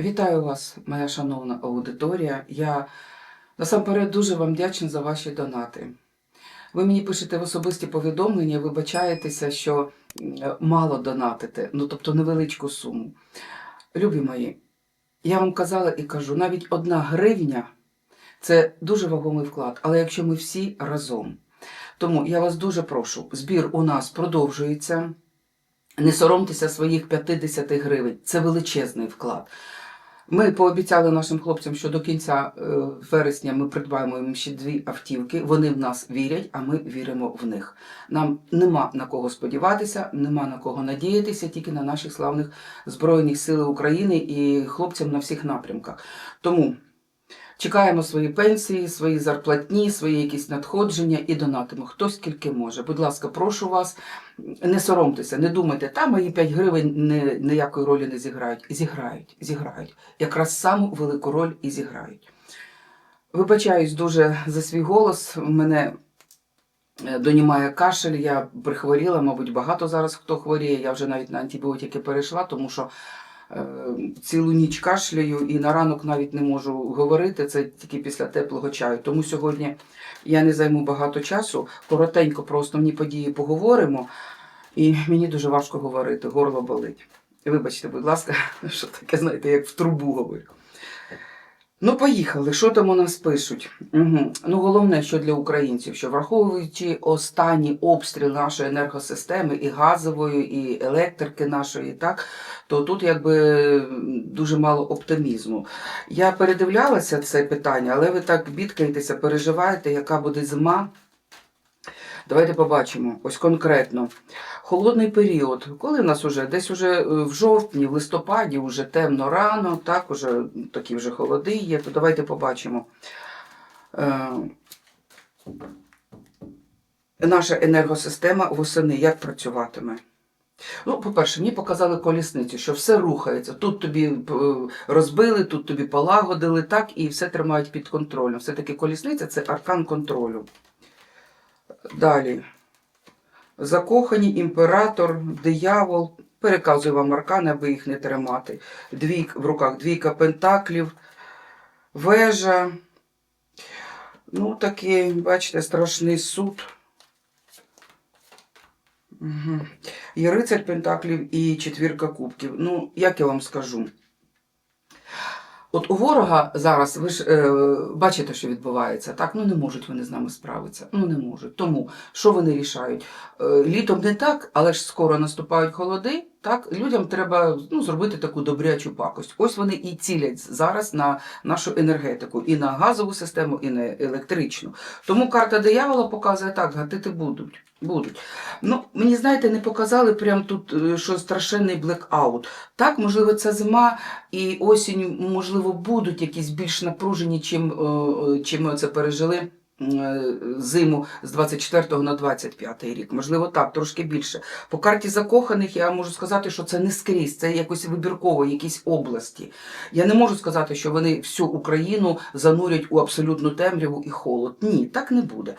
Вітаю вас, моя шановна аудиторія. Я насамперед дуже вам вдячна за ваші донати. Ви мені пишете в особисті повідомлення, вибачаєтеся, що мало донатите, ну тобто невеличку суму. Любі мої, я вам казала і кажу, навіть одна гривня це дуже вагомий вклад, але якщо ми всі разом. Тому я вас дуже прошу, збір у нас продовжується. Не соромтеся своїх 50 гривень, це величезний вклад. Ми пообіцяли нашим хлопцям, що до кінця е, вересня ми придбаємо їм ще дві автівки. Вони в нас вірять, а ми віримо в них. Нам нема на кого сподіватися, нема на кого надіятися, тільки на наших славних Збройних сил України і хлопцям на всіх напрямках. Тому чекаємо свої пенсії, свої зарплатні, свої якісь надходження і донатимо. Хто скільки може. Будь ласка, прошу вас, не соромтеся, не думайте, та мої 5 гривень ніякої ролі не зіграють. Зіграють, зіграють. Якраз саму велику роль і зіграють. Вибачаюсь дуже за свій голос. Мене е, донімає кашель, я прихворіла, мабуть, багато зараз хто хворіє. Я вже навіть на антибіотики перейшла, тому що цілу ніч кашляю і на ранок навіть не можу говорити. Це тільки після теплого чаю. Тому сьогодні я не займу багато часу. Коротенько про основні події поговоримо. І мені дуже важко говорити, горло болить. Вибачте, будь ласка, що таке, знаєте, як в трубу говорю. Ну, поїхали. Що там у нас пишуть? Угу. Ну, головне, що для українців, що враховуючи останні обстріл нашої енергосистеми і газової, і електрики нашої, так, то тут якби дуже мало оптимізму. Я передивлялася це питання, але ви так бідкаєтеся, переживаєте, яка буде зима. Давайте побачимо. Ось конкретно. Холодний період, коли в нас уже десь уже е, в жовтні, в листопаді, вже темно рано, так, уже такі вже холоди є, то давайте побачимо. Е, наша енергосистема восени як працюватиме. Ну, по-перше, мені показали колісницю, що все рухається. Тут тобі е, розбили, тут тобі полагодили, так, і все тримають під контролем. Все-таки колісниця це аркан контролю. Далі. Закохані імператор, диявол. Переказую вам аркани, аби їх не тримати. Двійк, в руках двійка пентаклів, вежа. Ну, такий, бачите, страшний суд. Угу. І рицарь пентаклів і четвірка кубків. Ну, як я вам скажу? От у ворога зараз, ви ж е, бачите, що відбувається, так? Ну не можуть вони з нами справитися. Ну не можуть. Тому що вони рішають? Е, літом не так, але ж скоро наступають холоди. Так, людям треба ну, зробити таку добрячу пакость. Ось вони і цілять зараз на нашу енергетику, і на газову систему, і на електричну. Тому карта диявола показує так, гатити будуть. Будуть. Ну, мені знаєте, не показали прям тут, е, що страшенний блекаут. Так, можливо, це зима і осінь, можливо, будуть якісь більш напружені, чим, е, е, чим ми це пережили. Е, Зиму з 24 на 25 рік, можливо, так, трошки більше. По карті закоханих я можу сказати, що це не скрізь, це якось вибірково, якісь області. Я не можу сказати, що вони всю Україну занурять у абсолютну темряву і холод. Ні, так не буде.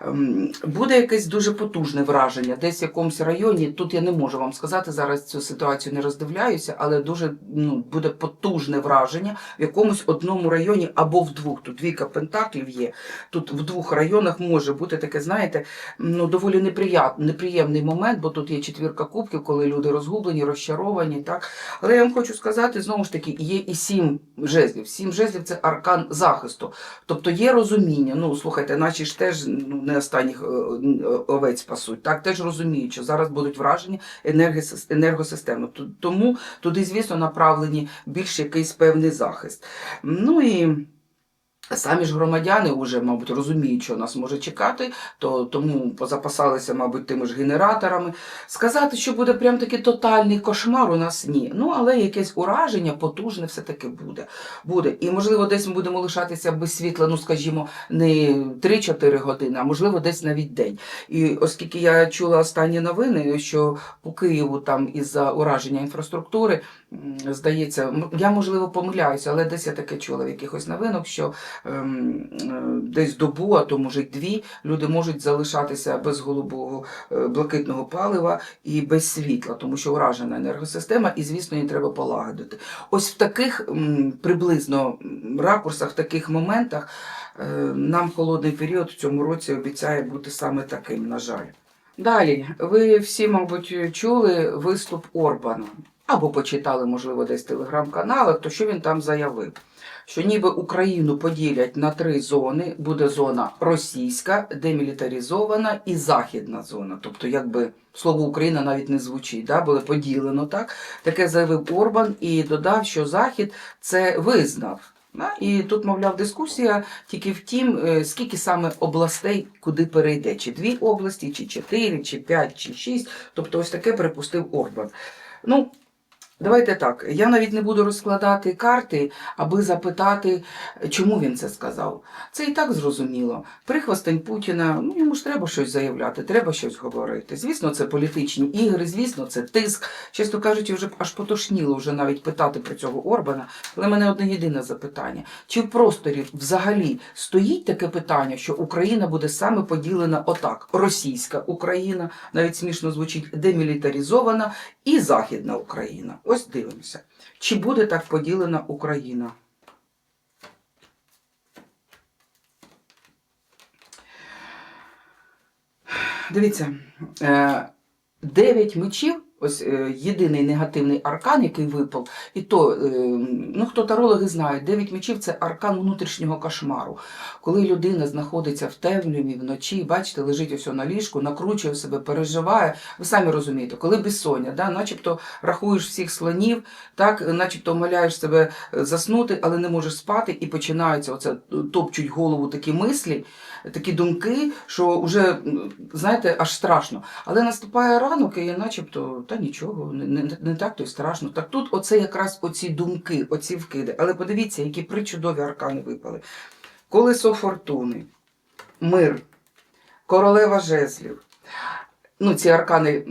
Ем, Буде якесь дуже потужне враження, десь в якомусь районі. Тут я не можу вам сказати, зараз цю ситуацію не роздивляюся, але дуже ну, буде потужне враження в якомусь одному районі або в двох. Тут двійка пентаклів є. Тут в двох районах може бути таке, знаєте, ну доволі неприят, неприємний момент, бо тут є четвірка кубків, коли люди розгублені, розчаровані. Так? Але я вам хочу сказати, знову ж таки, є і сім жезлів. Сім жезлів це аркан захисту. Тобто є розуміння. Ну, слухайте, наші ж теж ну, не останніх е, е, овець пасуть. Так, теж розуміють, що зараз будуть вражені енергосис- енергосистеми. Тому туди, звісно, направлені більш якийсь певний захист. Ну і. Самі ж громадяни вже, мабуть, розуміють, що нас може чекати, то тому позапасалися, мабуть, тими ж генераторами. Сказати, що буде прям такий тотальний кошмар, у нас ні. Ну, але якесь ураження потужне все-таки буде. буде. І, можливо, десь ми будемо лишатися без світла, ну, скажімо, не 3-4 години, а можливо, десь навіть день. І оскільки я чула останні новини, що по Києву там із-за ураження інфраструктури здається, я можливо помиляюся, але десь я таке чула в якихось новинах, що ем, е, десь добу, а то може й дві, люди можуть залишатися без голубого е, блакитного палива і без світла, тому що уражена енергосистема, і звісно, її треба полагодити. Ось в таких м, приблизно ракурсах, в таких моментах е, нам холодний період в цьому році обіцяє бути саме таким, на жаль. Далі, ви всі, мабуть, чули виступ Орбана або почитали, можливо, десь в телеграм-каналах, то що він там заявив? Що ніби Україну поділять на три зони: буде зона російська, демілітаризована і західна зона. Тобто, якби слово Україна навіть не звучить, да? було поділено так. Таке заявив Орбан і додав, що Захід це визнав. І тут, мовляв, дискусія тільки в тім, е, скільки саме областей куди перейде, чи дві області, чи чотири, чи п'ять, чи шість. Тобто, ось таке припустив Орбан. Ну, давайте так. Я навіть не буду розкладати карти, аби запитати, чому він це сказав. Це і так зрозуміло. Прихвостень Путіна, ну йому ж треба щось заявляти, треба щось говорити. Звісно, це політичні ігри, звісно, це тиск. Чесно кажучи, вже аж потошніло вже навіть питати про цього Орбана. Але мене одне єдине запитання: чи в просторі взагалі стоїть таке питання, що Україна буде саме поділена отак: російська Україна, навіть смішно звучить, демілітаризована, і Західна Україна. Ось дивимося. Чи буде так поділена Україна? Дивіться, 9 мечів, ось е, єдиний негативний аркан, який випав, і то, е, ну хто тарологи знають, дев'ять мечів це аркан внутрішнього кошмару. Коли людина знаходиться в темряві вночі, бачите, лежить ось на ліжку, накручує себе, переживає. Ви самі розумієте, коли безсоння, да, начебто рахуєш всіх слонів, так, начебто вмоляєш себе е, заснути, але не можеш спати, і починаються оце е, топчуть голову такі мислі, такі думки, що вже, знаєте, аж страшно. Але наступає ранок, і начебто, та нічого, не, не, не так то й страшно. Так тут оце якраз оці думки, оці вкиди. Але подивіться, які причудові аркани випали. Колесо фортуни, мир, королева жезлів. Ну, ці аркани,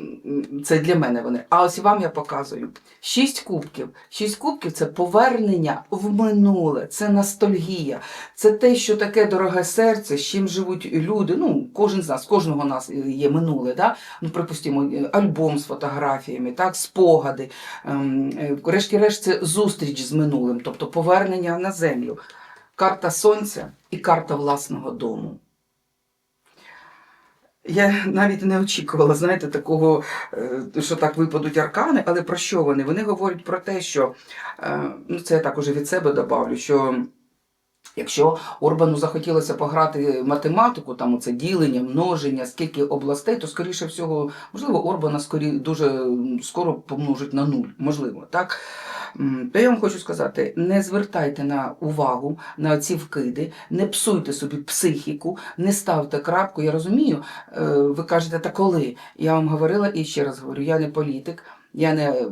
це для мене вони. А ось вам я показую. Шість кубків. Шість кубків це повернення в минуле, це ностальгія. Це те, що таке дороге серце, з чим живуть люди. Ну, кожен з нас, кожного нас є минуле. Да? Ну, припустимо, альбом з фотографіями, так, спогади. Ем, е, Врешті-решт, це зустріч з минулим, тобто повернення на землю. Карта сонця і карта власного дому. Я навіть не очікувала, знаєте, такого, е, що так випадуть аркани, але про що вони? Вони говорять про те, що е, ну це я так уже від себе добавлю, що якщо Орбану захотілося пограти математику, там оце ділення, множення, скільки областей, то скоріше всього, можливо, Орбана скорі, дуже скоро помножить на нуль, можливо, так. То я вам хочу сказати: не звертайте на увагу на ці вкиди, не псуйте собі психіку, не ставте крапку. Я розумію, е, ви кажете, та коли? Я вам говорила і ще раз говорю, я не політик, я не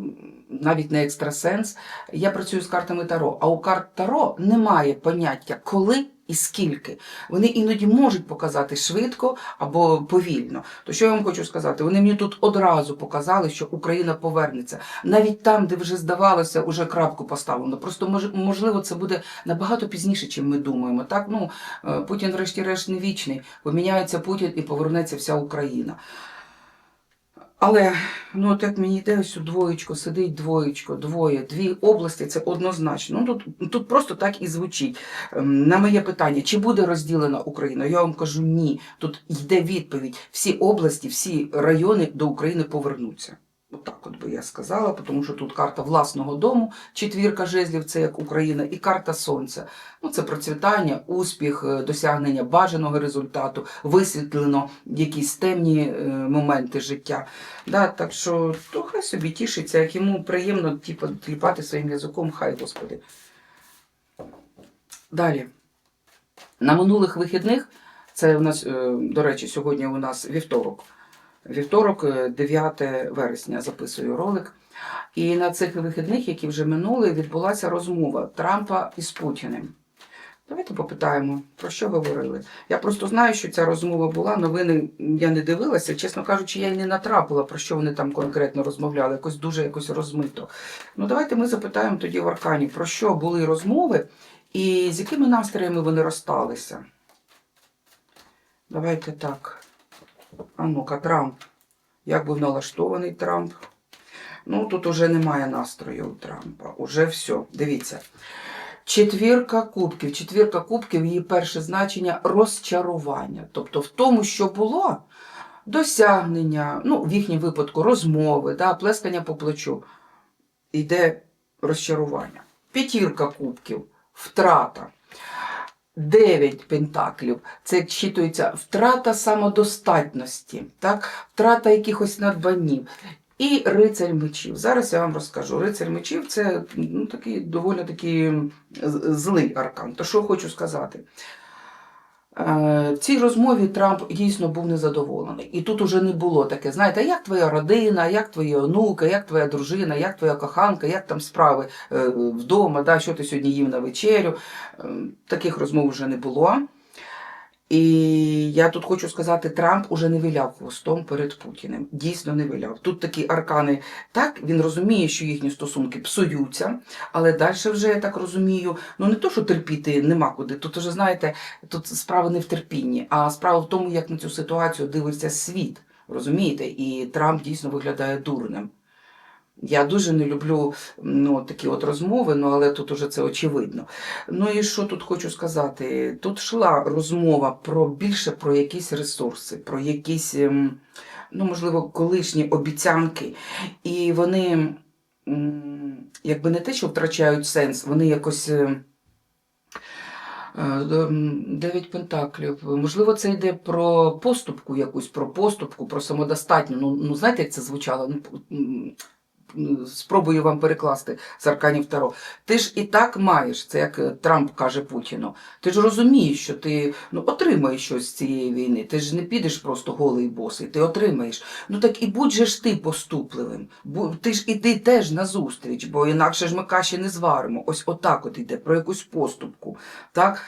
навіть не екстрасенс. Я працюю з картами Таро. А у карт Таро немає поняття коли і скільки. Вони іноді можуть показати швидко або повільно. То що я вам хочу сказати? Вони мені тут одразу показали, що Україна повернеться. Навіть там, де вже здавалося, уже крапку поставлено. Просто можливо, це буде набагато пізніше, чим ми думаємо. Так, ну е, Путін, врешті-решт, не вічний. Поміняється Путін і повернеться вся Україна. Але ну от як мені йде ось у двоєчко, сидить двоєчко, двоє, дві області це однозначно. Ну тут, тут просто так і звучить. Ем, На моє питання, чи буде розділена Україна? Я вам кажу ні. Тут йде відповідь. Всі області, всі райони до України повернуться. Отак от би я сказала, тому що тут карта власного дому, четвірка жезлів, це як Україна, і карта сонця. Ну, це процвітання, успіх, е, досягнення бажаного результату, висвітлено якісь темні е, моменти життя. Да, так що то хай собі тішиться, як йому приємно типу, кліпати своїм язиком, хай Господи. Далі. На минулих вихідних, це у нас, е, до речі, сьогодні у нас вівторок. Вівторок, е, 9 вересня, записую ролик. І на цих вихідних, які вже минули, відбулася розмова Трампа із Путіним. Давайте попитаємо, про що говорили. Я просто знаю, що ця розмова була, новини я не дивилася. Чесно кажучи, я й не натрапила, про що вони там конкретно розмовляли, якось дуже якось розмито. Ну, давайте ми запитаємо тоді в Аркані, про що були розмови і з якими настроями вони розсталися. Давайте так. А ну-ка, Трамп. Як був налаштований Трамп? Ну, тут уже немає настрою у Трампа. Уже все. Дивіться. Четвірка кубків. Четвірка кубків, її перше значення розчарування. Тобто в тому, що було, досягнення, ну, в їхньому випадку розмови, да, плескання по плечу. Йде розчарування. П'ятірка кубків, втрата. Дев'ять пентаклів. Це вчитується читується втрата самодостатності, так? втрата якихось надбанів. І рицарь мечів. Зараз я вам розкажу. Рицарь мечів це ну, такий доволі такий злий аркан. То що хочу сказати? Е, В цій розмові Трамп дійсно був незадоволений. І тут уже не було таке, знаєте, як твоя родина, як твої онуки, як твоя дружина, як твоя коханка, як там справи е, вдома, да, що ти сьогодні їв на вечерю. Е, Таких розмов вже не було. І я тут хочу сказати, Трамп уже не виляв хвостом перед Путіним. Дійсно не виляв. Тут такі аркани, так, він розуміє, що їхні стосунки псуються, але далі вже, я так розумію, ну не то, що терпіти нема куди. Тут уже, знаєте, тут справа не в терпінні, а справа в тому, як на цю ситуацію дивиться світ. Розумієте? І Трамп дійсно виглядає дурним. Я дуже не люблю ну, такі от розмови, ну, але тут уже це очевидно. Ну і що тут хочу сказати? Тут йшла розмова про більше про якісь ресурси, про якісь, ем, ну, можливо, колишні обіцянки. І вони, якби не те, що втрачають сенс, вони якось. е, е, Дев'ять пентаклів. Можливо, це йде про поступку якусь, про поступку, про самодостатню. Ну, ну знаєте, як це звучало? Ну, спробую вам перекласти з арканів Таро. Ти ж і так маєш, це як е, Трамп каже Путіну. Ти ж розумієш, що ти ну, отримаєш щось з цієї війни. Ти ж не підеш просто голий босий, ти отримаєш. Ну так і будь же ж ти поступливим. Бу- Ти ж іди теж на зустріч, бо інакше ж ми каші не зваримо. Ось отак от йде, про якусь поступку. Так?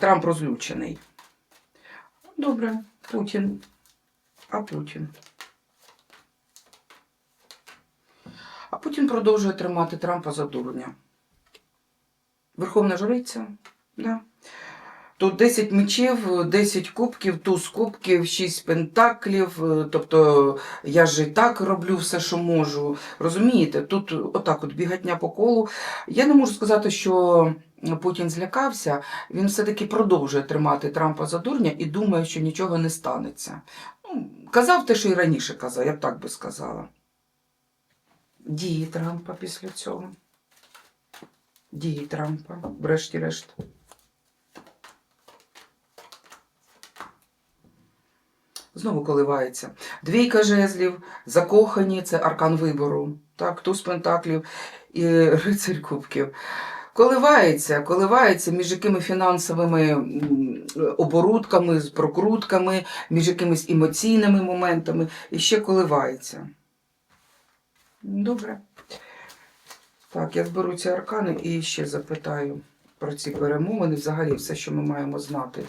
Трамп розлючений. Добре, Путін. А Путін. А Путін продовжує тримати Трампа за дурня. Верховна жриця, да. Тут 10 мечів, 10 кубків, туз кубків, 6 пентаклів. е, Тобто я ж і так роблю все, що можу. Розумієте, тут отак от бігатня по колу. Я не можу сказати, що Путін злякався. Він все-таки продовжує тримати Трампа за дурня і думає, що нічого не станеться. Ну, казав те, що і раніше казав, я б так би сказала. Дії Трампа після цього. Дії Трампа, врешті-решт. Знову коливається. Двійка жезлів, закохані це аркан вибору. Так, туз пентаклів і рицарь кубків. Коливається, коливається між якими фінансовими оборудками, прокрутками, між якимись емоційними моментами і ще коливається. Добре. Так, я зберу ці аркани і ще запитаю про ці перемовини, взагалі все, що ми маємо знати.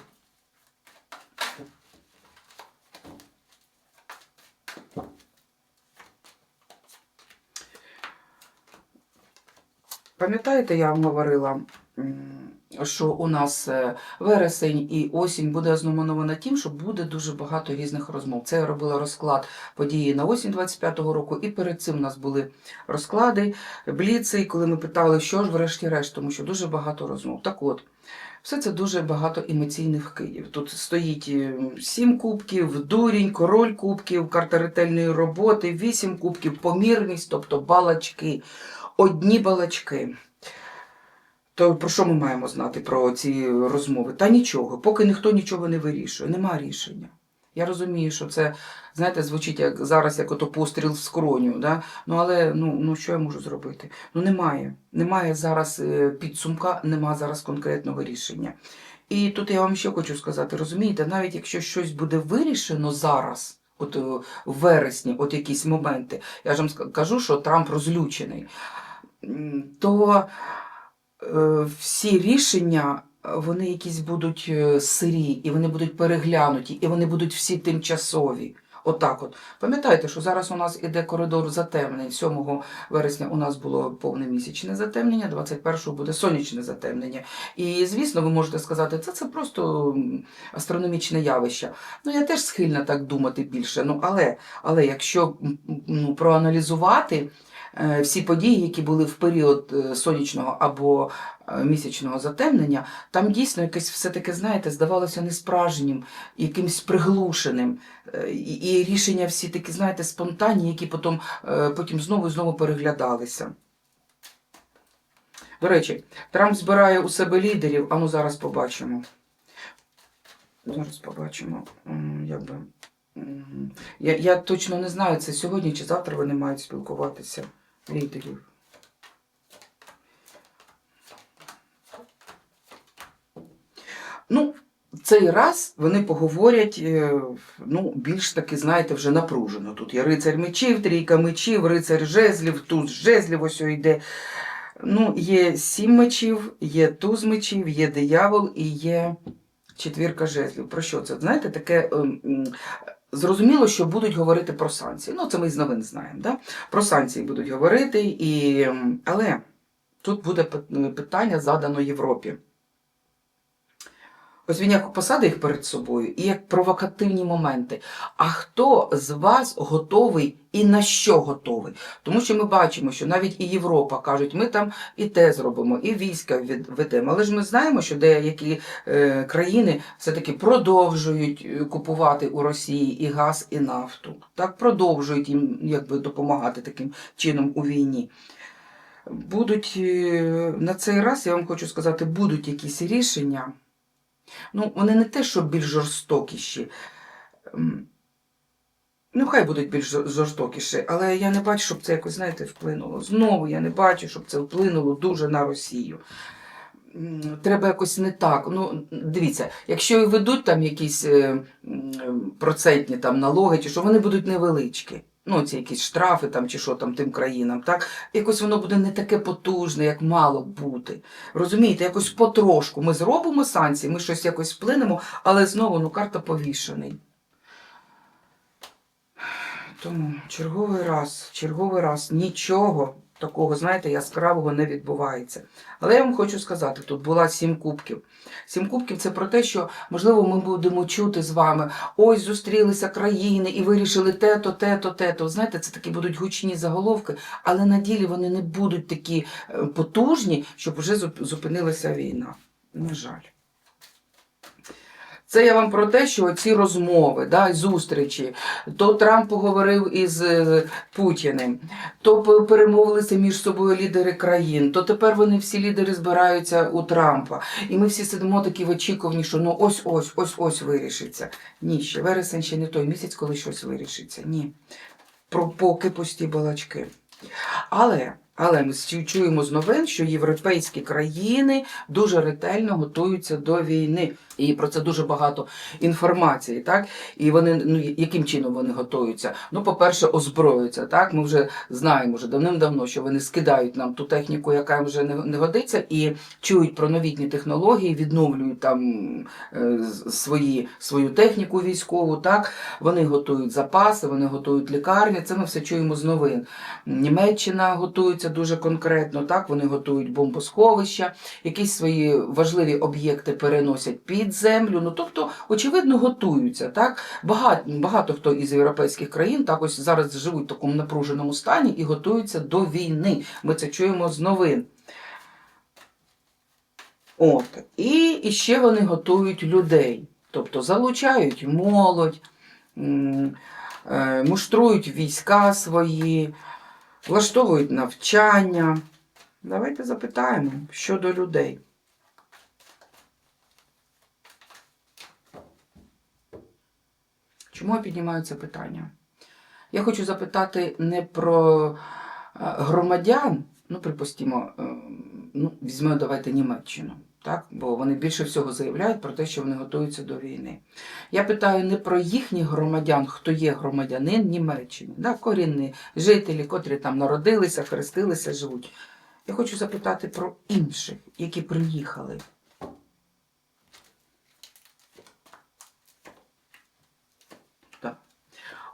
Пам'ятаєте, я вам говорила, що у нас е, вересень і осінь буде ознаменована тим, що буде дуже багато різних розмов. Це я робила розклад події на осінь 25-го року, і перед цим у нас були розклади, бліци, коли ми питали, що ж врешті-решт, тому що дуже багато розмов. Так от, все це дуже багато емоційних київ. Тут стоїть е, сім кубків, дурінь, король кубків, карта ретельної роботи, вісім кубків, помірність, тобто балачки, одні балачки. То про що ми маємо знати про ці розмови? Та нічого, поки ніхто нічого не вирішує, нема рішення. Я розумію, що це, знаєте, звучить як зараз, як ото постріл в скроню. Да? Ну але ну, ну що я можу зробити? Ну немає. Немає зараз е, підсумка, немає зараз конкретного рішення. І тут я вам ще хочу сказати: розумієте, навіть якщо щось буде вирішено зараз, от е, в вересні, от якісь моменти, я ж вам кажу, що Трамп розлючений, то всі рішення е, вони якісь будуть е, сирі, і вони будуть переглянуті, і вони будуть всі тимчасові. Отак от. Пам'ятаєте, що зараз у нас іде коридор затемнень. 7 вересня у нас було повне місячне затемнення, 21-го буде сонячне затемнення. І, звісно, ви можете сказати, це, це просто астрономічне явище. Ну, я теж схильна так думати більше. Ну, але, але якщо ну, проаналізувати е, всі події, які були в період е, сонячного або е, місячного затемнення, там дійсно якесь все-таки, знаєте, здавалося несправжнім, якимось приглушеним. Е, І, рішення всі такі, знаєте, спонтанні, які потім, е, потім знову і знову переглядалися. До речі, Трамп збирає у себе лідерів, а ну зараз побачимо. Зараз побачимо. Як би. Я, я точно не знаю, це сьогодні чи завтра вони мають спілкуватися лідерів. Ну, цей раз вони поговорять е, ну, більш таки, знаєте, вже напружено. Тут є рицар мечів, трійка мечів, рицар жезлів, туз жезлів ось йде. Ну, є сім мечів, є туз мечів, є диявол і є четвірка жезлів. Про що це? Знаєте, таке. Зрозуміло, що будуть говорити про санкції. Ну, це ми з новин знаємо. Да? Про санкції будуть говорити, і... ем, але тут буде питання задано Європі. Ось він як посадить їх перед собою і як провокативні моменти. А хто з вас готовий і на що готовий? Тому що ми бачимо, що навіть і Європа кажуть, ми там і те зробимо, і війська ведемо. Але ж ми знаємо, що деякі е, країни все-таки продовжують е, купувати у Росії і газ, і нафту. Так продовжують їм якби допомагати таким чином у війні. Будуть е, на цей раз, я вам хочу сказати, будуть якісь рішення. Ну, вони не те, що більш жорстокіші. Ну, хай будуть більш жорстокіші, але я не бачу, щоб це якось, знаєте, вплинуло. Знову я не бачу, щоб це вплинуло дуже на Росію. Треба якось не так. Ну, дивіться, якщо і ведуть там якісь е, процентні там налоги, чи що вони будуть невеличкі. Ну, ці якісь штрафи там чи що там тим країнам, так? Якось воно буде не таке потужне, як мало бути. Розумієте, якось потрошку. Ми зробимо санкції, ми щось якось вплинемо, але знову ну, карта повішений. Тому черговий раз, черговий раз нічого такого, знаєте, яскравого не відбувається. Але я вам хочу сказати, тут була сім кубків. Сім кубків це про те, що можливо ми будемо чути з вами. Ось зустрілися країни і вирішили те-то, те-то, те-то. Знаєте, це такі будуть гучні заголовки, але на ділі вони не будуть такі е, потужні, щоб вже зупинилася війна. На жаль. Це я вам про те, що ці розмови, да, зустрічі, то Трамп поговорив із е, Путіним, то перемовилися між собою лідери країн, то тепер вони всі лідери збираються у Трампа. І ми всі сидимо такі в очікуванні, що ну ось ось, ось ось вирішиться. Ні, ще вересень ще не той місяць, коли щось вирішиться. Ні. Про поки пусті балачки. Але, але ми чуємо з новин, що європейські країни дуже ретельно готуються до війни. І про це дуже багато інформації, так? І вони ну яким чином вони готуються? Ну, по-перше, озброюються. Так, ми вже знаємо вже давним-давно, що вони скидають нам ту техніку, яка вже не, не годиться, і чують про новітні технології, відновлюють там е, свої, свою техніку військову. Так, вони готують запаси, вони готують лікарні. Це ми все чуємо з новин. Німеччина готується дуже конкретно. Так, вони готують бомбосховища, якісь свої важливі об'єкти переносять під землю. Ну тобто, очевидно, готуються. Так, багато, багато хто із європейських країн так ось зараз живуть в такому напруженому стані і готуються до війни. Ми це чуємо з новин. От. І, і ще вони готують людей, тобто залучають молодь, е, муштрують війська свої, влаштовують навчання. Давайте запитаємо щодо людей. Чому я піднімаю це питання? Я хочу запитати не про е, громадян, ну, припустимо, е, ну, візьмемо давайте Німеччину, так? бо вони більше всього заявляють про те, що вони готуються до війни. Я питаю не про їхніх громадян, хто є громадянин Німеччини, да? корінні жителі, котрі там народилися, хрестилися, живуть. Я хочу запитати про інших, які приїхали.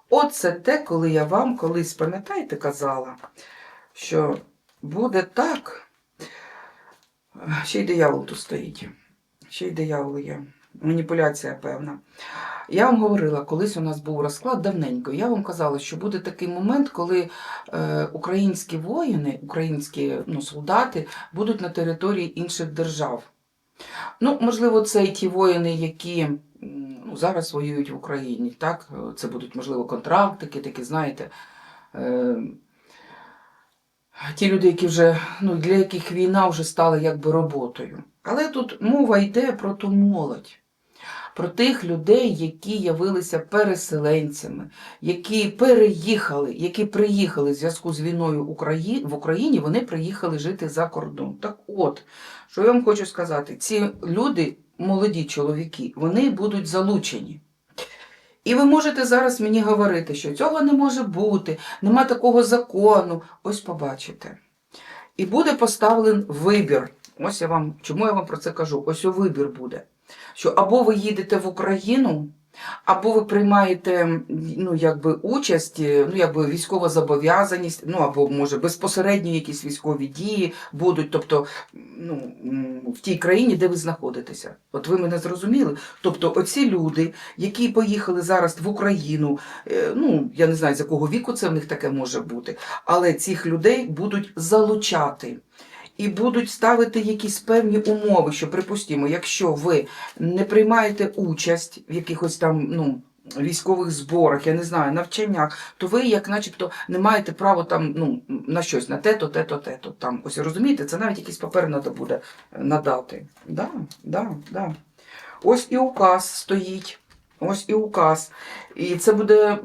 Оце те, коли я вам колись, пам'ятаєте, казала, що буде так. Ще й диявол тут стоїть. Ще й диявол є. Маніпуляція певна. Я вам говорила, колись у нас був розклад давненько. Я вам казала, що буде такий момент, коли е, українські воїни, українські ну, солдати будуть на території інших держав. Ну, можливо, це і ті воїни, які ну, зараз воюють в Україні. Так? Це будуть, можливо, контрактики, такі, знаєте. Е, ті люди, які вже, ну, для яких війна вже стала якби роботою. Але тут мова йде про ту молодь, про тих людей, які явилися переселенцями, які переїхали, які приїхали в зв'язку з війною в Україні, вони приїхали жити за кордон. Так от, що я вам хочу сказати, ці люди, молоді чоловіки, вони будуть залучені. І ви можете зараз мені говорити, що цього не може бути, нема такого закону. Ось побачите. І буде поставлений вибір. Ось я вам, чому я вам про це кажу? Ось вибір буде. Що або ви їдете в Україну, або ви приймаєте ну, якби, участь, ну, якби військова зобов'язаність, ну або може безпосередньо якісь військові дії будуть, тобто ну, в тій країні, де ви знаходитеся. От ви мене зрозуміли? Тобто, оці люди, які поїхали зараз в Україну, е, ну я не знаю, з якого віку це в них таке може бути, але цих людей будуть залучати. І будуть ставити якісь певні умови, що, припустимо, якщо ви не приймаєте участь в якихось там ну, військових зборах, я не знаю, навчаннях, то ви, як начебто, не маєте права там ну, на щось, на те-то, те-то, те-то. Там, ось розумієте, це навіть якийсь папер треба буде надати. Да, да, да. Ось і указ стоїть. Ось і указ. І це буде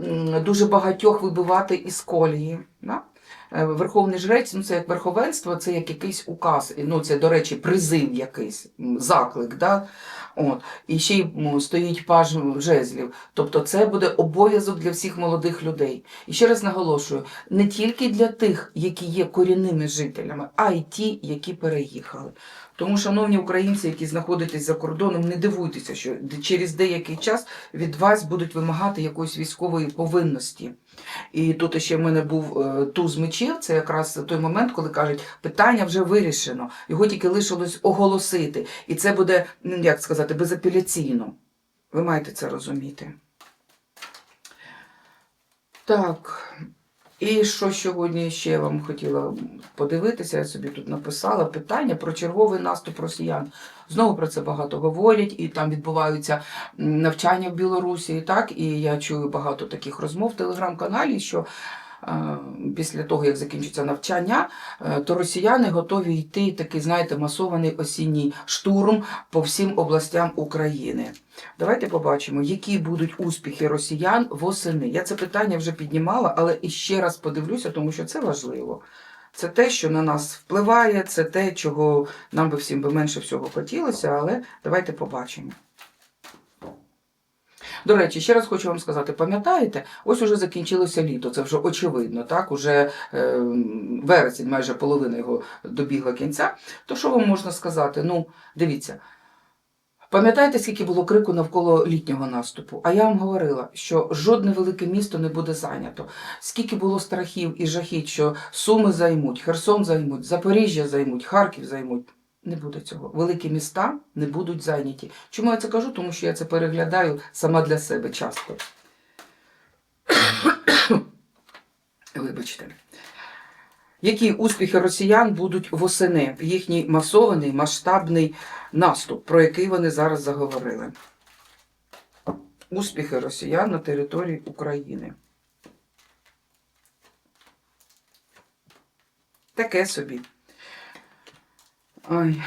дуже багатьох вибивати із колії. Да? Е, Верховний жрець, ну це як верховенство, це як якийсь указ. Ну, це, до речі, призив якийсь, заклик. Да? От. І ще й стоїть паж жезлів. Тобто це буде обов'язок для всіх молодих людей. І ще раз наголошую, не тільки для тих, які є корінними жителями, а й ті, які переїхали. Тому, шановні українці, які знаходитесь за кордоном, не дивуйтеся, що через деякий час від вас будуть вимагати якоїсь військової повинності. І тут ще в мене був е, туз мечів, це якраз той момент, коли кажуть, питання вже вирішено, його тільки лишилось оголосити. І це буде, ну, як сказати, безапеляційно. Ви маєте це розуміти. Так. І що сьогодні ще я вам хотіла подивитися, я собі тут написала питання про черговий наступ росіян. Знову про це багато говорять, і там відбуваються навчання в Білорусі, і так, і я чую багато таких розмов в телеграм-каналі, що після того, як закінчиться навчання, е, то росіяни готові йти такий, знаєте, масований осінній штурм по всім областям України. Давайте побачимо, які будуть успіхи росіян восени. Я це питання вже піднімала, але іще раз подивлюся, тому що це важливо. Це те, що на нас впливає, це те, чого нам би всім би менше всього хотілося, але давайте побачимо. До речі, ще раз хочу вам сказати, пам'ятаєте, ось уже закінчилося літо, це вже очевидно, так, уже е, вересень, майже половина його добігла кінця. То що вам можна сказати? Ну, дивіться, Пам'ятаєте, скільки було крику навколо літнього наступу? А я вам говорила, що жодне велике місто не буде зайнято. Скільки було страхів і жахіть, що Суми займуть, Херсон займуть, Запоріжжя займуть, Харків займуть. Не буде цього. Великі міста не будуть зайняті. Чому я це кажу? Тому що я це переглядаю сама для себе часто. Вибачте. Які успіхи росіян будуть восени їхній масований масштабний наступ, про який вони зараз заговорили? Успіхи росіян на території України. Таке собі. Ой.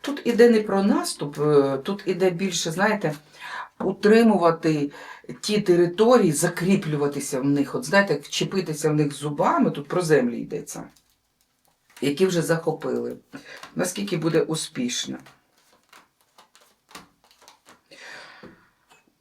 Тут іде не про наступ, е, тут іде більше, знаєте, утримувати ті території, закріплюватися в них. От знаєте, вчепитися в них зубами, тут про землі йдеться, які вже захопили. Наскільки буде успішно?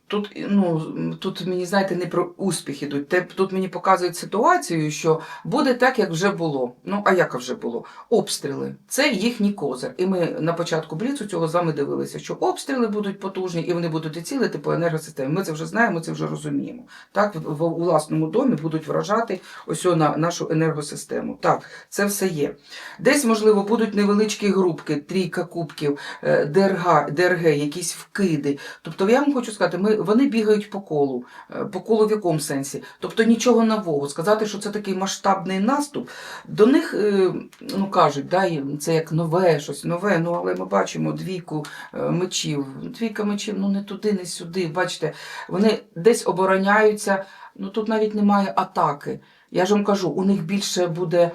Тут, ну, тут мені, знаєте, не про успіх ідуть. Тут мені показують ситуацію, що буде так, як вже було. Ну, а як вже було? Обстріли. Це їхній козир. І ми на початку бліцу цього з вами дивилися, що обстріли будуть потужні і вони будуть і цілити по енергосистемі. Ми це вже знаємо, це вже розуміємо. Так, в, в, власному домі будуть вражати ось на нашу енергосистему. Так, це все є. Десь, можливо, будуть невеличкі групки, трійка кубків, е, ДРГ, ДРГ, якісь вкиди. Тобто, я вам хочу сказати, ми, вони бігають по колу. Е, По колу в якому сенсі? Тобто нічого нового. Сказати, що це такий масштабний наступ, до них е, ну, кажуть, да, це як нове, щось нове. Ну, але ми бачимо двійку е, мечів. Двійка мечів, ну не туди, не сюди. Бачите, вони десь обороняються. Ну тут навіть немає атаки. Я ж вам кажу, у них більше буде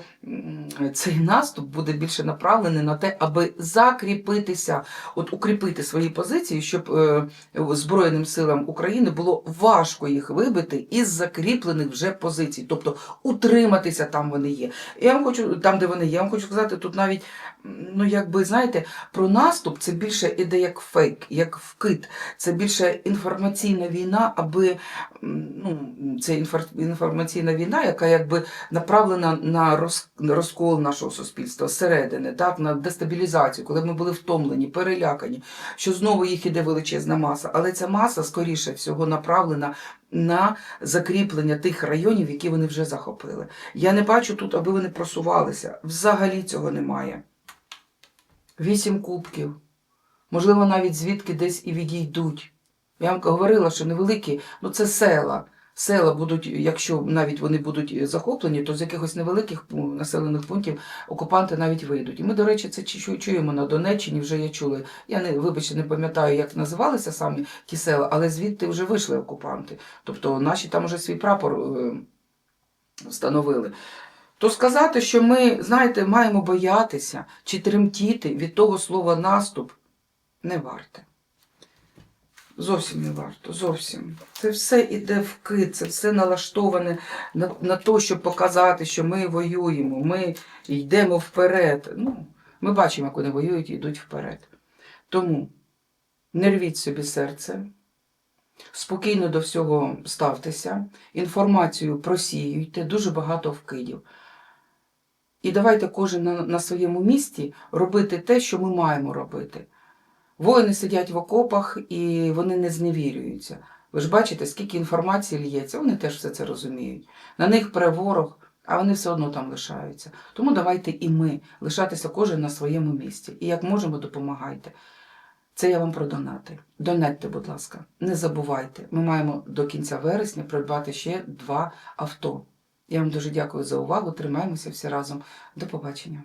цей наступ буде більше направлений на те, аби закріпитися, от укріпити свої позиції, щоб е, Збройним силам України було важко їх вибити із закріплених вже позицій, тобто утриматися там вони є. Я вам хочу там, де вони є, я вам хочу сказати, тут навіть ну якби знаєте, про наступ це більше іде як фейк, як вкид. Це більше інформаційна війна, аби ну, це інфор- інформаційна війна, яка якби направлена на роз, на розкол нашого суспільства зсередини, так, на дестабілізацію, коли ми були втомлені, перелякані, що знову їх іде величезна маса. Але ця маса, скоріше всього, направлена на закріплення тих районів, які вони вже захопили. Я не бачу тут, аби вони просувалися. Взагалі цього немає. Вісім кубків. Можливо, навіть звідки десь і відійдуть. Я вам говорила, що невеликі, ну це села. Села будуть, якщо навіть вони будуть захоплені, то з якихось невеликих населених пунктів окупанти навіть вийдуть. І ми, до речі, це чуємо на Донеччині, вже я чула. Я не вибачте, не пам'ятаю, як називалися самі ті села, але звідти вже вийшли окупанти. Тобто наші там вже свій прапор е, встановили. То сказати, що ми, знаєте, маємо боятися чи тремтіти від того слова наступ, не варте. Зовсім не варто, зовсім. Це все іде в кит, це все налаштоване на, на те, щоб показати, що ми воюємо, ми йдемо вперед. Ну, ми бачимо, як вони воюють і йдуть вперед. Тому не рвіть собі серце, спокійно до всього ставтеся, інформацію просіюйте, дуже багато вкидів. І давайте кожен на, на своєму місці робити те, що ми маємо робити. Воїни сидять в окопах і вони не зневірюються. Ви ж бачите, скільки інформації лється, вони теж все це розуміють. На них пре ворог, а вони все одно там лишаються. Тому давайте і ми лишатися кожен на своєму місці. І як можемо, допомагайте. Це я вам про донати. Донатьте, будь ласка, не забувайте. Ми маємо до кінця вересня придбати ще два авто. Я вам дуже дякую за увагу. Тримаємося всі разом. До побачення.